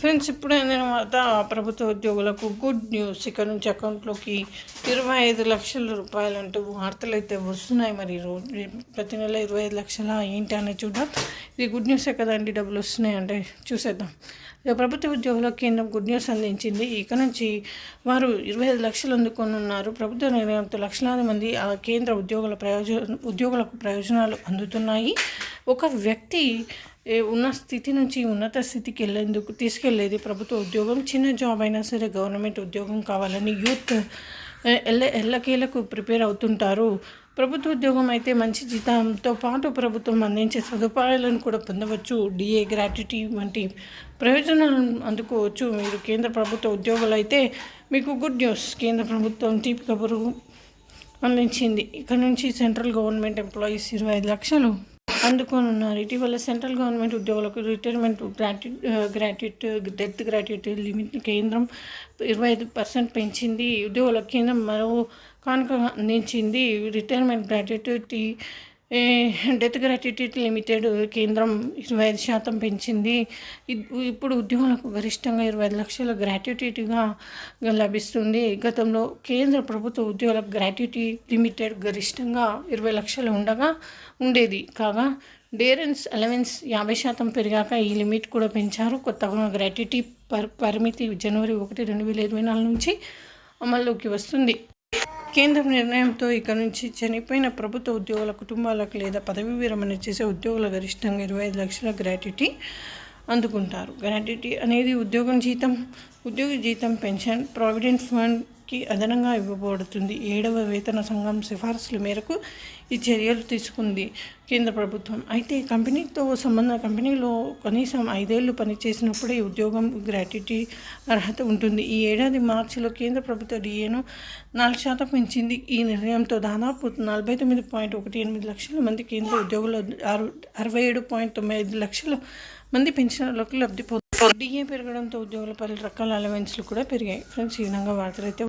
Friends ఇప్పుడే తర్వాత ప్రభుత్వ ఉద్యోగులకు గుడ్ న్యూస్. ఇక్కడ నుంచి అకౌంట్లోకి ఇరవై ఐదు లక్షల రూపాయలు అంటూ వార్తలు అయితే వస్తున్నాయి. మరి రోజు ప్రతి నెల ఇరవై ఐదు లక్షల ఏంటి అనేది చూద్దాం. ఇది గుడ్ న్యూసే కదండి డబ్బులు వస్తున్నాయి అంటే చూసేద్దాం. ప్రభుత్వ ఉద్యోగులకు కేంద్రం గుడ్ న్యూస్ అందించింది. ఇక నుంచి వారు ఇరవై ఐదు లక్షలు అందుకొని ఉన్నారు ప్రభుత్వ నిర్ణయంతో లక్షలాది మంది ఆ కేంద్ర ఉద్యోగుల ప్రయోజన ఉద్యోగులకు ప్రయోజనాలు అందుతున్నాయి. ఒక వ్యక్తి ఉన్న స్థితి నుంచి ఉన్నత స్థితికి వెళ్ళేందుకు తీసుకెళ్ళేది ప్రభుత్వ ఉద్యోగం. చిన్న జాబ్ అయినా సరే గవర్నమెంట్ ఉద్యోగం కావాలని యూత్ ఎల్ల ఎల్లకేలకు ప్రిపేర్ అవుతుంటారు. ప్రభుత్వ ఉద్యోగం అయితే మంచి జీతంతో పాటు ప్రభుత్వం అందించే సదుపాయాలను కూడా పొందవచ్చు. డిఏ గ్రాట్యుటీ వంటి ప్రయోజనాలను అందుకోవచ్చు. మీరు కేంద్ర ప్రభుత్వ ఉద్యోగులు అయితే మీకు గుడ్ న్యూస్. కేంద్ర ప్రభుత్వం తీపి కబురు అందించింది. ఇక్కడ నుంచి సెంట్రల్ గవర్నమెంట్ ఎంప్లాయీస్ ఇరవై ఐదు లక్షలు అందుకోనున్నారు ఇటీవల సెంట్రల్ గవర్నమెంట్ ఉద్యోగులకు రిటైర్మెంట్ గ్రాట్యూ గ్రాట్యుట్ డెత్ గ్రాట్యుటీ లిమిట్ కేంద్రం ఇరవై ఐదు పర్సెంట్ పెంచింది. ఉద్యోగులకు కేంద్రం మరో కానుక అందించింది. Retirement gratuity death gratuity limited కేంద్రం ఇరవై ఐదు శాతం పెంచింది. ఇప్పుడు ఉద్యోగులకు గరిష్టంగా ఇరవై ఐదు లక్షల గ్రాట్యుటీగా లభిస్తుంది. గతంలో కేంద్ర ప్రభుత్వ ఉద్యోగులకు గ్రాట్యుటీ లిమిటెడ్ గరిష్టంగా ఇరవై లక్షలు ఉండగా ఉండేది. కాగా డేరెన్స్ అలవెన్స్ యాభై శాతం పెరిగాక ఈ లిమిట్ కూడా పెంచారు. కొత్తగా గ్రాట్యుటీ పర్ పరిమితి జనవరి ఒకటి రెండు వేల ఇరవై నాలుగు నుంచి అమల్లోకి వస్తుంది. కేంద్ర నిర్ణయంతో ఇక నుంచి చనిపోయిన ప్రభుత్వ ఉద్యోగుల కుటుంబాలకు లేదా పదవీ విరమణ చేసే ఉద్యోగుల గరిష్టంగా ఇరవై ఐదు లక్షల గ్రాట్యుటీ అందుకుంటారు. గ్రాట్యుటీ అనేది ఉద్యోగం జీతం ఉద్యోగి జీతం పెన్షన్ ప్రావిడెంట్ ఫండ్ కి అదనంగా ఇవ్వబడుతుంది. ఏడవ వేతన సంఘం సిఫార్సుల మేరకు ఈ చర్యలు తీసుకుంది కేంద్ర ప్రభుత్వం. అయితే కంపెనీతో సంబంధ కంపెనీలో కనీసం ఐదేళ్ళు పనిచేసినప్పుడే ఈ ఉద్యోగం గ్రాట్యుటీ అర్హత ఉంటుంది. ఈ ఏడాది మార్చిలో కేంద్ర ప్రభుత్వ డిఏను నాలుగు శాతం పెంచింది. ఈ నిర్ణయంతో దాదాపు నలభై తొమ్మిది పాయింట్ ఒకటి ఎనిమిది లక్షల మంది కేంద్ర ఉద్యోగులు అరు అరవై ఏడు పాయింట్ తొంభై ఐదు లక్షల మంది పెన్షన్లకు లబ్ధి పొందుతారు డిఏ పెరగడంతో ఉద్యోగుల పలు రకాల అలవెన్స్లు కూడా పెరిగాయి. ఫ్రెండ్స్ ఈ విధంగా వార్తలు అయితే